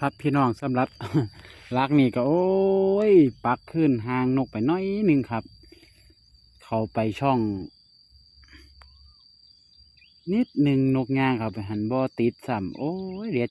ครับพี่น้องสำหรับลักนี่ก็โอ้ย ปักขึ้นหางนกไปน้อยหนึ่งครับ เขาไปช่อง นิดหนึ่งนกย่างครับไปหันบ่ติดซ้ำโอ้ยเดียด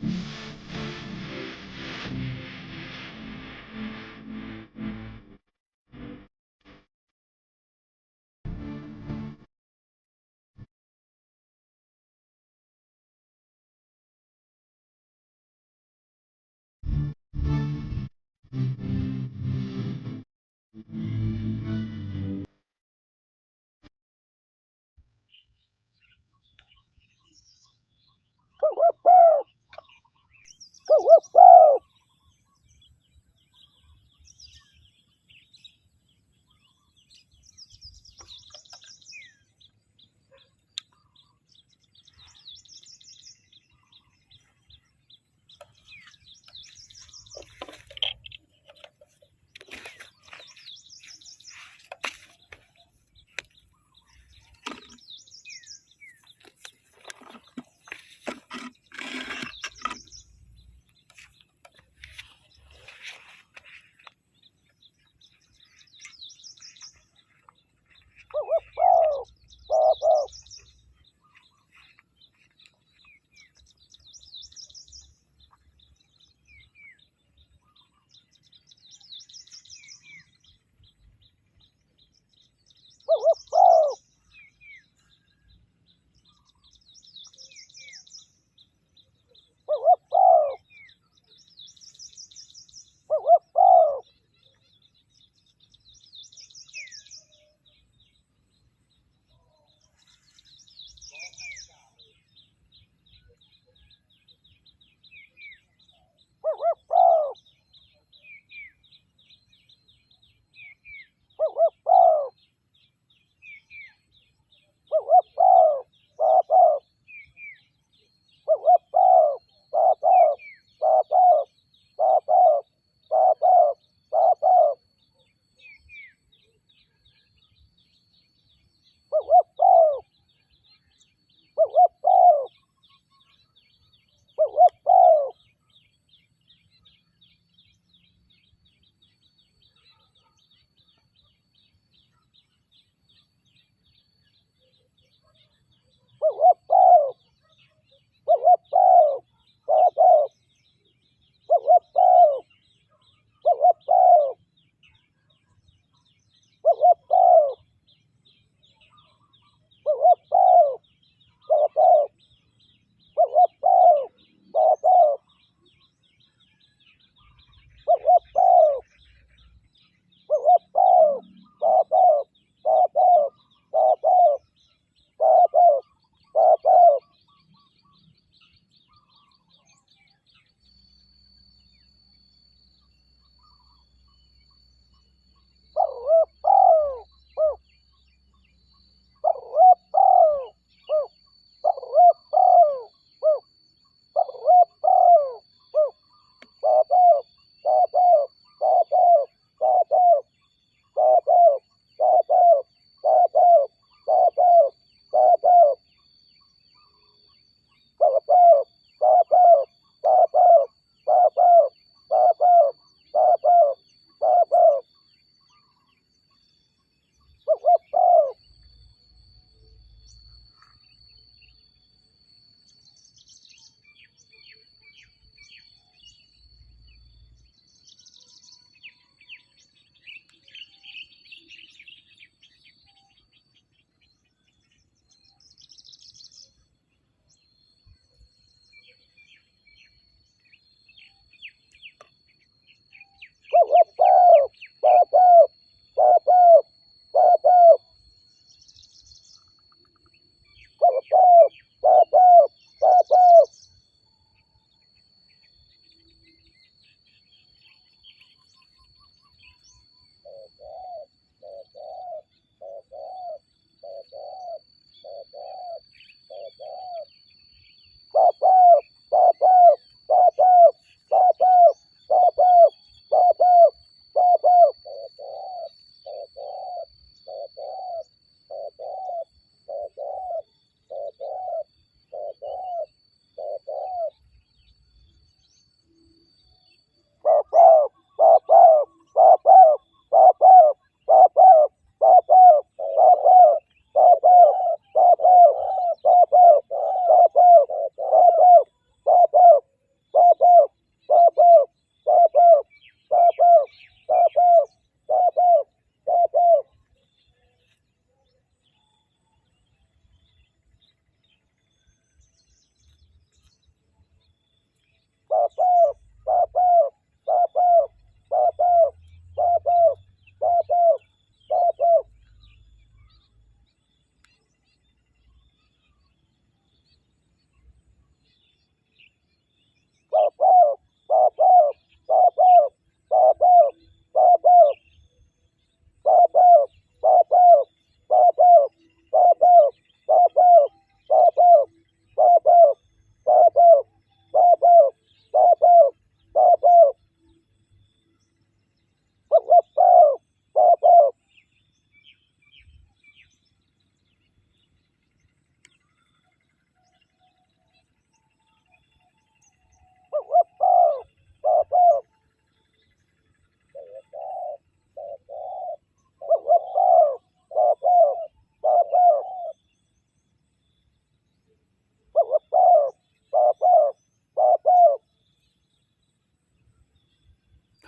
you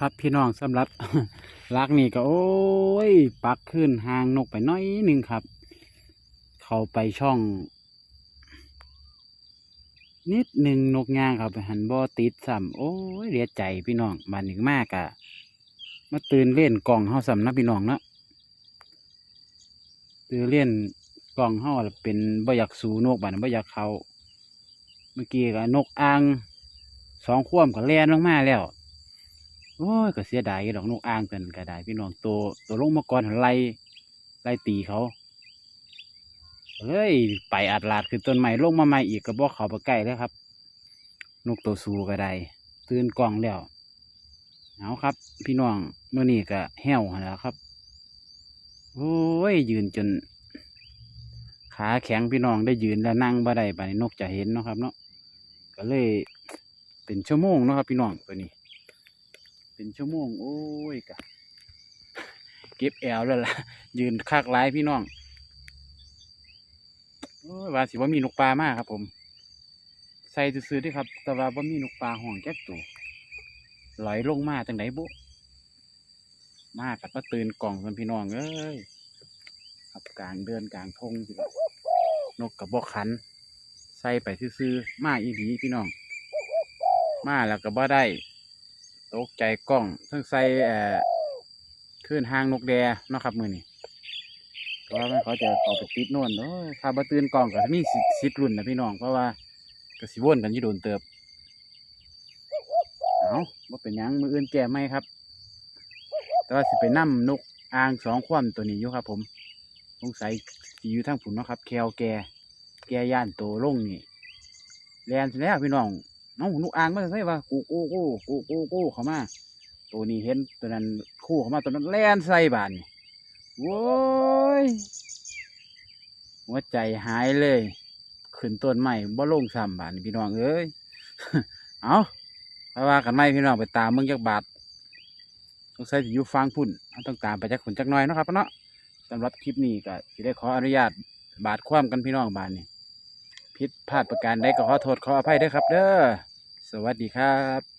ครับพี่น้องสำหรับลักนี่ก็โอ้ย ปักขึ้นหางนกไปน้อยหนึ่งครับ เข้าไปช่อง นิดหนึ่งนกย่างเขาไปหันบ่ติดซ้ำโอ้ยเรียใจพี่น้องบานอีกมากอะมาตื่นเล่นกล่องเฮาซ้ำนะพี่น้องเนาะตื่นเล่นกล่องเฮาล่ะเป็นบ่อยากสูนกบานบ่อยากเขาเมื่อกี้ก็นกอ่างสองข่วมก็แล่นลงมาแล้ว โอ้ยก็เสียดายดอกนกอ่างกันก็ได้พี่น้องตัวตัวลงมาก่อนไล่ไล่ตีเขาเฮ้ยไปอัดลาดขึ้นต้นใหม่ลงมาใหม่อีกก็บอกเขาไปใกล้แล้วครับ นกตัวสูก็ได้ตื่นกล่องแล้วเอาครับ พี่น้องเมื่อนี้ก็แห้วหั่นแหล้วครับโอ้ยยืนจน ขาแข็งพี่น้องได้ยืนแล้วนั่งบ่ได้ปนนี้นกจะเห็นเนาะครับ เนาะก็เลยเป็นชั่วโมงเนาะครับ พี่น้องตัวนี้ เป็นชั่วโมง โอ้ยกะเก็บแอลแล้วล่ะ ยืนคากหลายพี่น้องโอ้ยว่าสิว่ามีนกปลามากครับผม ใส่ซื้อด้วยครับ แต่ว่าว่ามีนกปลาห่องแก๊กตัวไหลลงมาจังไหนบุมากัดมาตื่นกล่องกันพี่น้องเอ้ยครับกลางเดือนกลางทงสินกกระบอกขัน ใส่ไปซื้อมาอีดีพี่น้อง มาแล้วก็บ่ได้ ตกใจกล้องเพิ่งใส่เอ่อขึ้นหางนกแดเนาะครับมือนี่เพราะว่าเขาจะเอาไปติดโน่นเนาะถ้าบ่ตื่นกล้องก็มีสิทธิ์สิทธิ์รุ่นนะพี่น้องเพราะว่าก็สิวนกันอยู่โดนเติบเอาว่าเป็นหยังมืออื่นแก่ไหมครับ แต่ว่าสิไปนั่มนกอ่างสองคว่ำตัวนี้อยู่ครับ ผมสงสัยสิอยู่ทางผุนเนาะครับ แควแกแกย่านโตลงนี่แลนสิแล้วพี่น้อง น้องนกอ่างมันใช่ว่ากูกูกูกูกูกูเข้ามา ตัวนี้เห็นตัวนั้นคู่เข้ามาตัวนั้นแล่นใส่บานโว้ยหัวใจหายเลย ขึ้นต้นใหม่บ่ลงซ้ำบานพี่น้องเอ้ยเอาไปว่ากันไหมพี่น้องไปตามเมืองจักบาทสงสัยจะอยู่ฟังพุ่นต้องตามไปจักขนจักน้อยนะครับเนาะสำหรับคลิปนี้ก็สิได้ขออนุญาตบาดความกันพี่น้องบานนี่ผิดพลาดประการใดก็ขอโทษขออภัยด้วยครับ เด้อ สวัสดีครับ